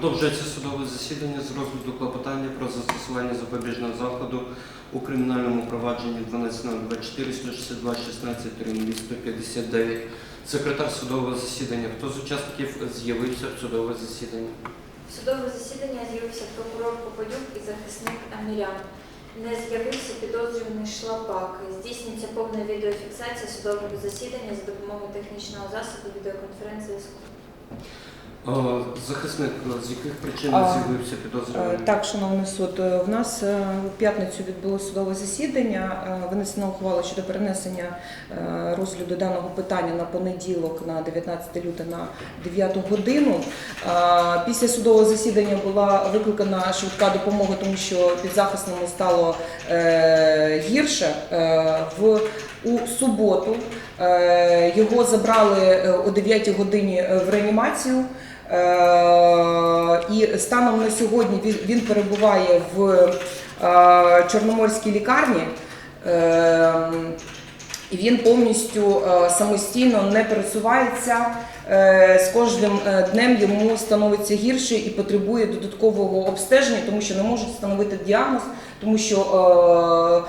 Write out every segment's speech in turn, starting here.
Продовжується судове засідання з розгляду клопотання про застосування запобіжного заходу у кримінальному провадженні 12.04 162 16 159. Секретар судового засідання. Хто з учасників з'явився в судове засідання? В судове засідання з'явився прокурор Попадюк і захисник Амірян. Не з'явився підозрюваний Шлапак. Здійснюється повна відеофіксація судового засідання за допомогою технічного засобу відеоконференц-зв'язку. О, Захисник, з яких причин з'явився Е, підозрюваний? Так, шановний суд, е, в нас е, у п'ятницю відбулося судове засідання. Е, Винесена ухвала щодо перенесення е, розгляду даного питання на понеділок на 19 лютого на 9 годину. Е, Після судового засідання була викликана швидка допомога, тому що підзахисному стало е, гірше. Е, В у суботу е, його забрали е, о 9 годині е, в реанімацію. Е, І станом на сьогодні він, перебуває в е, Чорноморській лікарні. І він повністю е, самостійно не пересувається. Е, З кожним е, днем йому становиться гірше і потребує додаткового обстеження, тому що не можуть встановити діагноз, тому що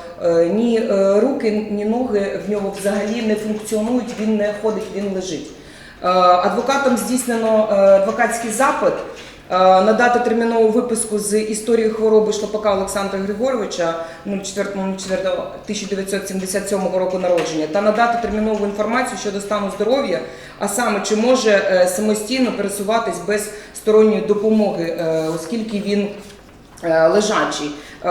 ні руки, ні ноги в нього взагалі не функціонують, він не ходить, він лежить. Адвокатом здійснено адвокатський запит надати термінову виписку з історії хвороби Шлапака Олександра Григоровича 04.04.1977 року народження та надати термінову інформацію щодо стану здоров'я, а саме чи може е, самостійно пересуватись без сторонньої допомоги, е, оскільки він е, лежачий. Е,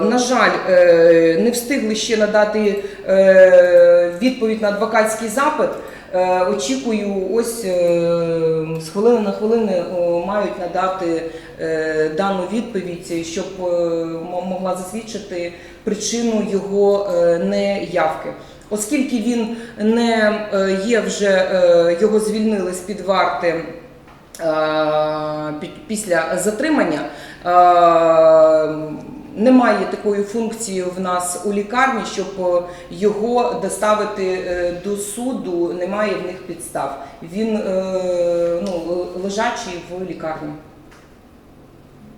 На жаль, е, не встигли ще надати е, відповідь на адвокатський запит. Е, Очікую, ось е, з хвилини на хвилини мають надати е, дану відповідь, щоб могла засвідчити причину його неявки. Оскільки він не є вже, його звільнили з під варти після затримання. Немає такої функції в нас у лікарні, щоб е, його доставити е, до суду. Немає в них підстав. Він е, ну, лежачий в лікарні.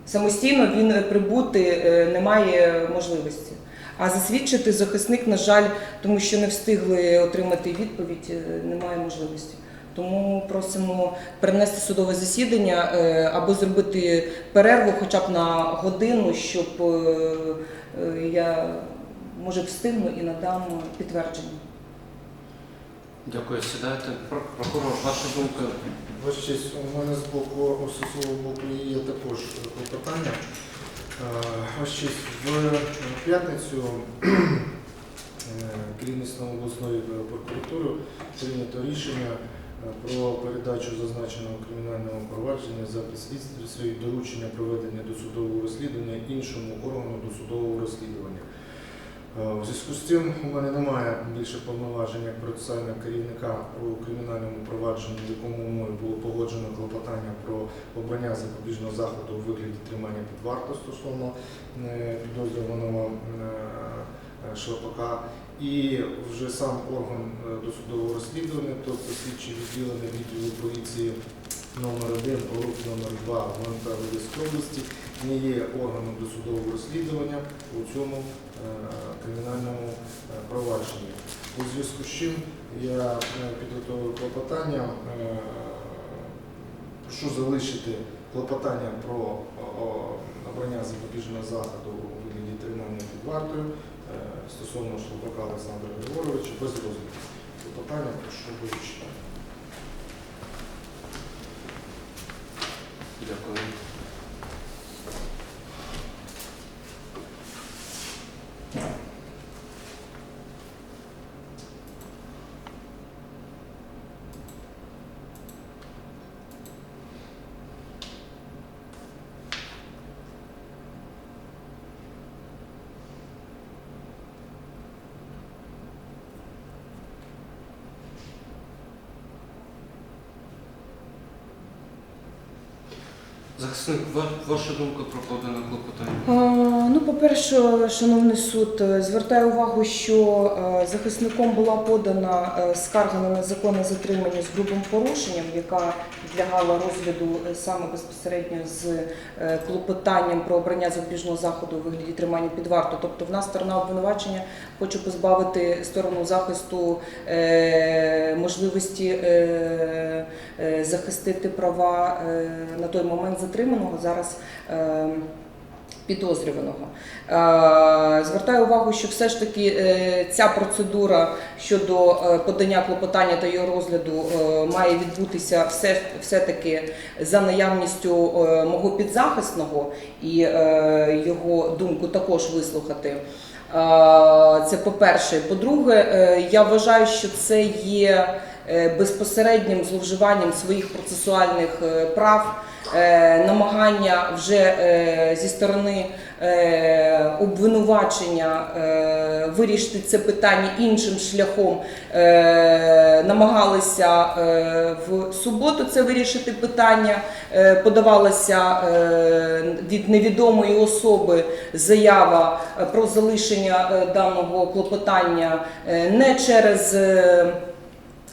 Самостійно він прибути не має можливості. А засвідчити захисник, на жаль, тому що не встигли отримати відповідь, немає можливості. Тому просимо перенести судове засідання е, або зробити перерву хоча б на годину, щоб е, е, я може встигну і надам підтвердження. Дякую, сідайте. Про- Прокурор, ваша думка. Ваша честь, у мене з боку осусового боку є також клопотання. Е, Ваша честь, в п'ятницю керівництвом обласної прокуратури прийнято рішення про передачу зазначеного кримінального провадження за підслідстві доручення проведення досудового розслідування іншому органу досудового розслідування. Е, У зв'язку з цим у мене немає більше повноважень як процесуального керівника у кримінальному провадженні, в якому мною було погоджено клопотання про обрання запобіжного заходу у вигляді тримання під вартою стосовно е, підозрюваного е, е, Шлапака. І вже сам орган е, досудового розслідування, тобто слідчі відділення відділу поліції номер 1 ОРУК номер 2 в МП Львівської області, не є органом досудового розслідування у цьому е, кримінальному е, провадженні. У зв'язку з чим я підготовив клопотання, прошу залишити клопотання про обрання запобіжного заходу у вигляді тримання під вартою стосовно Шлопака Олександра Григоровича без розгляду. що прошу вивчити. Захисник, ваша думка про подане клопотання? Е, ну, по-перше, шановний суд, е, звертаю увагу, що е, захисником була подана скарга на незаконне затримання з грубим порушенням, яка підлягала розгляду саме безпосередньо з клопотанням про обрання запобіжного заходу у вигляді тримання під варту. Тобто, в нас сторона обвинувачення хоче позбавити сторону захисту можливості захистити права на той момент затримання затриманого зараз. е, підозрюваного. Е, Звертаю увагу, що все ж таки е, ця процедура щодо подання клопотання та його розгляду має відбутися все, все-таки за наявністю мого підзахисного і його думку також вислухати. Це по-перше. По-друге, я вважаю, що це є безпосереднім зловживанням своїх процесуальних е, прав, е, намагання вже е, зі сторони е, обвинувачення е, вирішити це питання іншим шляхом. Е, Намагалися е, в суботу це вирішити питання. Е, Подавалася е, від невідомої особи заява е, про залишення е, даного клопотання е, не через.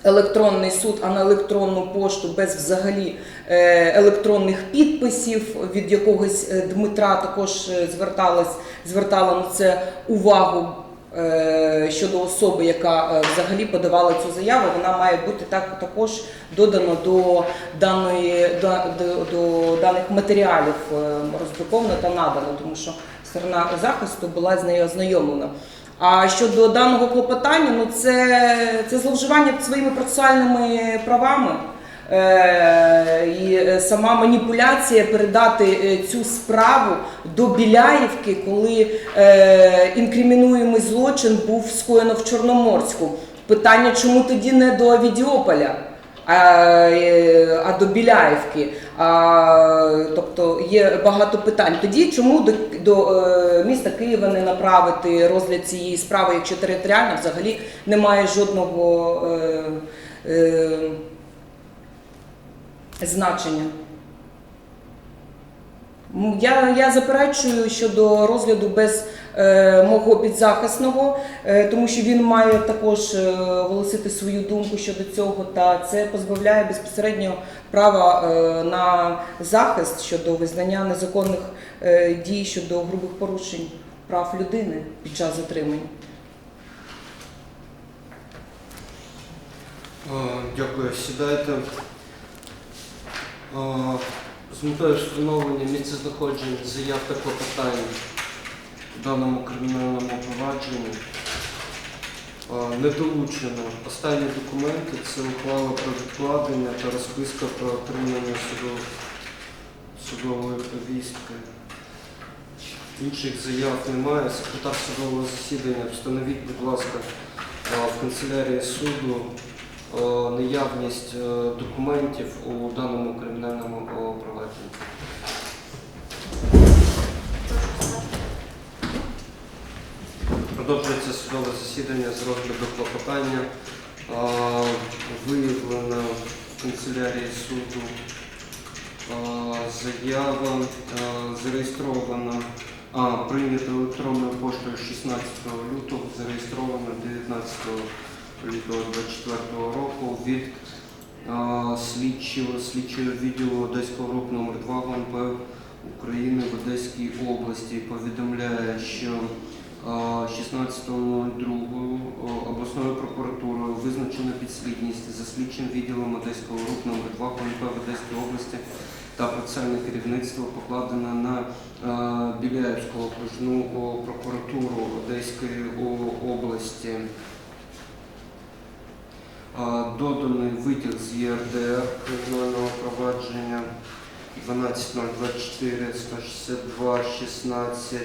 Електронний суд, а на електронну пошту без взагалі е, електронних підписів. Від якогось е, Дмитра також е, зверталась, звертала на це увагу. Щодо особи, яка взагалі подавала цю заяву, вона має бути так також додано до даної до, до, до даних матеріалів роздруковано та надано, тому що сторона захисту була з нею ознайомлена. А щодо даного клопотання, ну це, це зловживання своїми процесуальними правами. Е, і е, сама маніпуляція передати е, цю справу до Біляївки, коли е, інкримінуємий злочин був скоєно в Чорноморську. Питання, чому тоді не до Авідіополя? А, е, до Біляївки. А, тобто є багато питань. Тоді чому до, до е, міста Києва не направити розгляд цієї справи, якщо територіально взагалі немає жодного е, е, значення? Я, я заперечую щодо розгляду без е, мого підзахисного, е, тому що він має також е, оголосити свою думку щодо цього, та це позбавляє безпосередньо права е, на захист щодо визнання незаконних е, дій щодо грубих порушень прав людини під час затримання. Е, Дякую, сідайте. Е, З метою встановлення місцезнаходження заяв та клопотань даному кримінальному провадженні не долучено останні документи це ухвала про відкладення та розписка про отримання судов- судової повістки. Інших заяв немає. Секретар судового засідання, встановіть, будь ласка, в канцелярії суду наявність документів у даному кримінальному провадженні. Продовжується судове засідання з розгляду клопотання. Виявлена в канцелярії суду заява, зареєстрована, а, прийнята електронною поштою 16 лютого, зареєстрована 19 лютого 24 року від слідчого, слідчого відділу Одеського року номер 2 ГУНП України в Одеській області повідомляє, що 16.02 обласною прокуратурою визначена підслідність за слідчим відділом Одеського року номер 2 ГУНП в Одеській області та процесуальне керівництво покладено на Біляївську окружну прокуратуру Одеської області. Доданий витяг з ЄРДР кримінального провадження 12024 162 16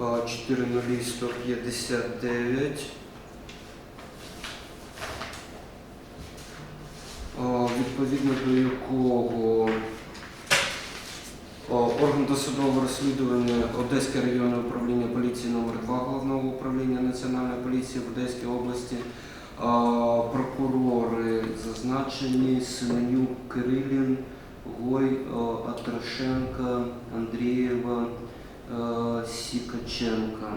40159 відповідно до якого орган досудового розслідування Одеське районне управління поліції номер 2 Головного управління Національної поліції в Одеській області. Прокурори зазначені Семенюк Кирилін, Гой, о, Атрошенко, Андрієва, Сікаченка.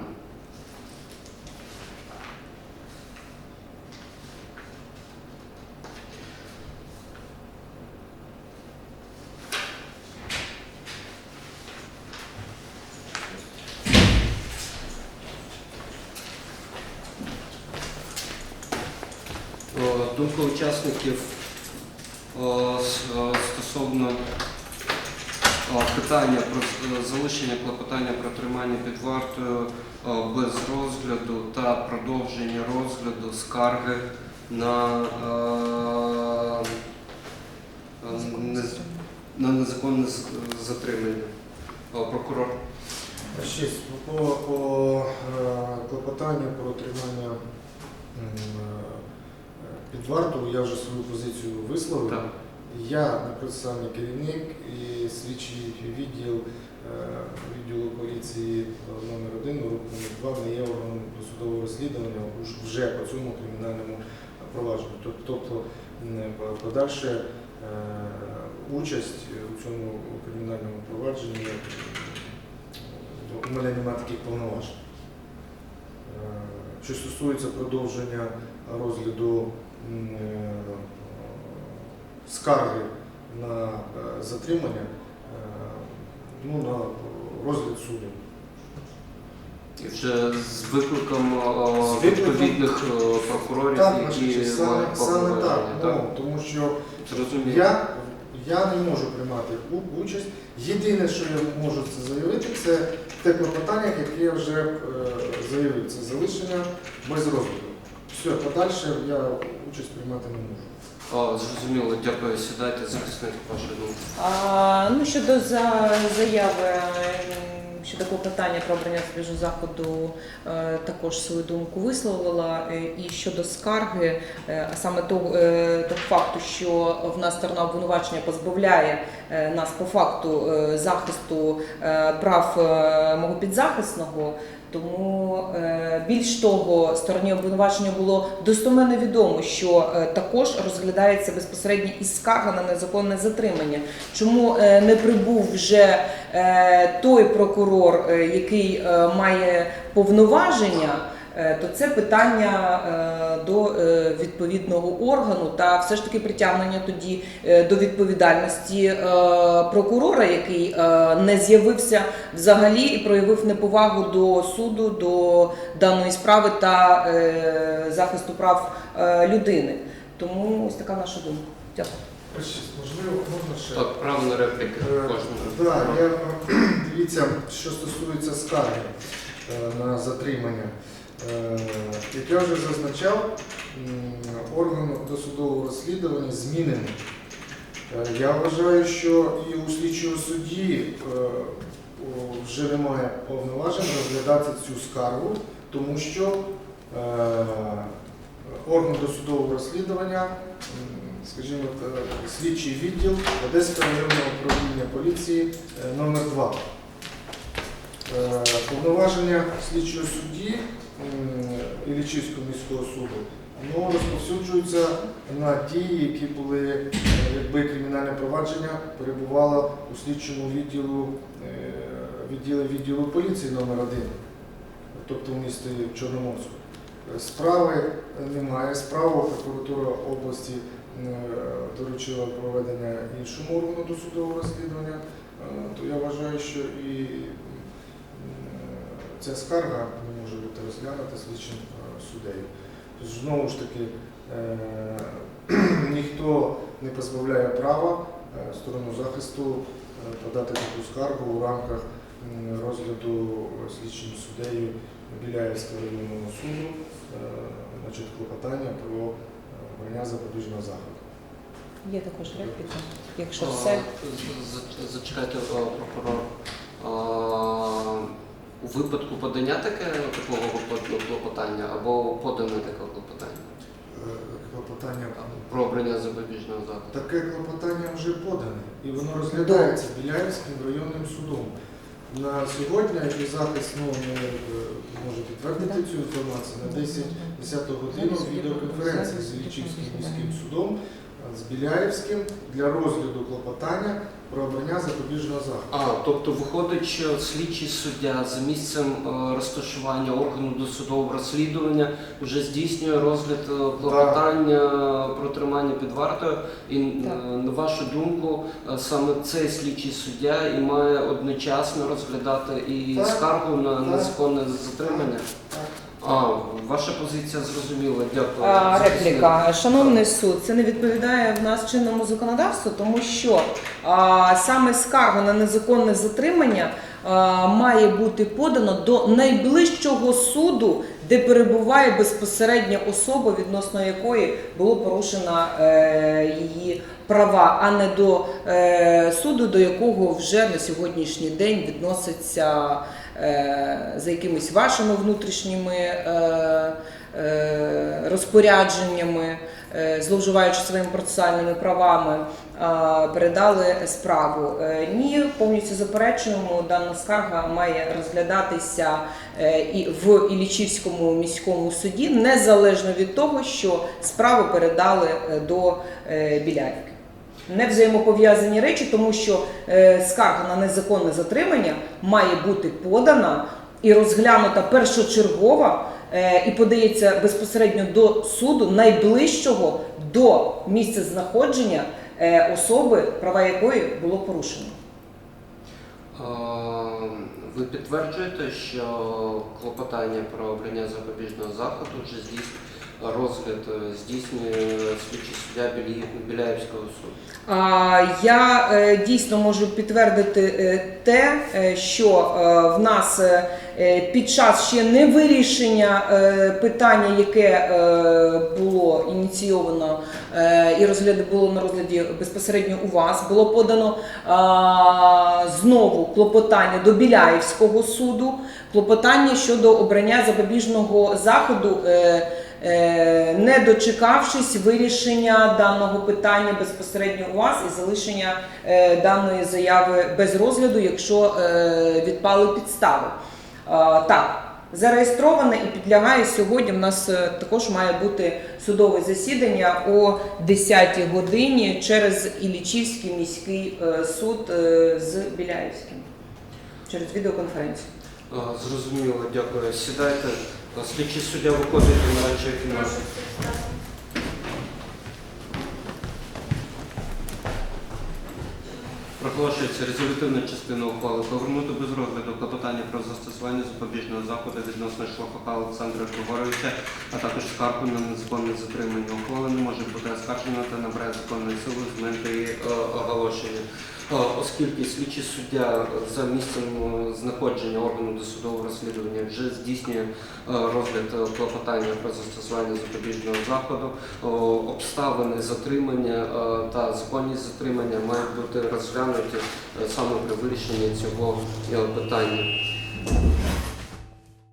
Е, Думка учасників е, е, стосовно е, питання про залишення клопотання про тримання під вартою е, без розгляду та продовження розгляду скарги на, е, е, на незаконне затримання. Е, Прокурор. Шість. По, по е, клопотанню про е, під варту я вже свою позицію висловив. Так. Я процесуальний керівник і слідчий відділ е, відділу поліції е, номер 1 групи номер 2 не є органом досудового розслідування вже по цьому кримінальному провадженню. Тобто подальше е, участь у цьому кримінальному провадженні у мене немає таких повноважень. Е, Що стосується продовження розгляду е, скарги на е, затримання, е, ну, на розгляд суду. І вже з викликом е, З відповідних прокурорів, Так, які саме, саме так. так? Ну, тому що Зрозуміло. я, я не можу приймати участь. Єдине, що я можу це заявити, це те клопотання, яке я вже е, заявив. Це залишення без розгляду. Все, подальше я участь приймати не можу. Зрозуміло, дякую. Сідайте, захисник ваша думка. А, ну, щодо за, заяви м, щодо клопотання про обрання свіжого заходу, е, також свою думку висловила. Е, І щодо скарги, е, а саме того, е, того факту, що в нас сторона обвинувачення позбавляє е, нас по факту е, захисту е, прав е, мого підзахисного. Тому е, більш того, стороні обвинувачення було достоменно відомо, що е, також розглядається безпосередньо і скарга на незаконне затримання. Чому е, не прибув вже той прокурор, який має повноваження? То це питання відповідного органу та все ж таки притягнення тоді е, до відповідальності е, прокурора, який е, не з'явився взагалі і проявив неповагу до суду, до даної справи та захисту прав людини. Тому ось така наша думка. Дякую. Можливо, можна ще? Так, право на репліки кожного. Так, я дивіться, що стосується скарги на затримання. Е, Як я вже зазначав, орган досудового розслідування змінений. Е, Я вважаю, що і у слідчого судді е, вже немає повноважень розглядати цю скаргу, тому що орган досудового розслідування, скажімо, слідчий відділ Одеського районного управління поліції номер 2 Е, Повноваження слідчого судді Іллічівського міського суду воно розповсюджується на ті, які були, е, якби кримінальне провадження перебувало у слідчому відділу е, відділі відділу поліції номер 1 тобто в місті Чорноморську. Справи немає. Справу прокуратура області е, доручила проведення іншому органу досудового розслідування, то я вважаю, що і ця скарга не може бути розглянута слідчим е, суддею. Тож, знову ж таки, е, ніхто не позбавляє права е, сторону захисту подати таку скаргу у рамках розгляду слідчим суддею Біляївського районного суду, значить, клопотання про обрання запобіжного заходу. Є також репліка. Якщо все Зачекайте, прокурор. У випадку подання таке такого клопотання або подане таке клопотання Е, Клопотання про обрання запобіжного заходу. Таке клопотання вже подане і воно розглядається Біляївським районним судом. На сьогодні і захист ну, е, може підтвердити цю інформацію. На 10, 10 годину відеоконференції з Іллічівським міським судом з Біляєвським для розгляду клопотання про обрання запобіжного заходу. А, тобто виходить, що слідчий суддя за місцем е, розташування органу досудового розслідування вже здійснює розгляд е, клопотання про тримання під вартою. І е, Так. на вашу думку, е, саме цей слідчий суддя і має одночасно розглядати і Так, скаргу на так. незаконне затримання. А, ваша позиція зрозуміла. Дякую. А, Репліка. Шановний суд, це не відповідає в нас чинному законодавству, тому що а, саме скарга на незаконне затримання а, має бути подано до найближчого суду, де перебуває безпосередня особа, відносно якої було порушено е, її права, а не до е, суду, до якого вже на сьогоднішній день відноситься за якимись вашими внутрішніми е, е, розпорядженнями, е, зловживаючи своїми процесуальними правами, е, передали справу. Е, Ні, повністю заперечуємо, дана скарга має розглядатися е, і в Іллічівському міському суді, незалежно від того, що справу передали е, до е, Біляївки. Не взаємопов'язані речі, тому що е, скарга на незаконне затримання має бути подана і розглянута першочергова е, і подається безпосередньо до суду найближчого до місця знаходження е, особи, права якої було порушено. Ви підтверджуєте, що клопотання про обрання запобіжного заходу вже здійснює розгляд е, здійснює слідчий суддя Біляївського суду? А, Я е, дійсно можу підтвердити е, те, що в нас під час ще не вирішення питання, яке було ініційовано і розгляд було на розгляді безпосередньо у вас, було подано знову клопотання до Біляївського суду, клопотання щодо обрання запобіжного заходу. Е, не дочекавшись вирішення даного питання безпосередньо у вас і залишення е, даної заяви без розгляду, якщо е, відпали підстави. Так, зареєстроване і підлягає сьогодні. У нас також має бути судове засідання о 10 годині через Іллічівський міський суд з Біляївським через відеоконференцію. Зрозуміло, дякую. Сідайте. А, Слідчий суддя виходить і нараджує кімнату. Проголошується резолютивна частина ухвали повернути без розгляду клопотання про застосування запобіжного заходу відносно Шлахока Олександра Григоровича, а також скаргу на незаконне затримання. Ухвала не може бути оскаржена та набирає законної сили з моменту її е, оголошення. Оскільки слідчий суддя за місцем е, знаходження органу досудового розслідування вже здійснює е, розгляд е, клопотання про застосування запобіжного заходу, обставини затримання та законність затримання мають бути розглянуті саме при вирішенні цього питання.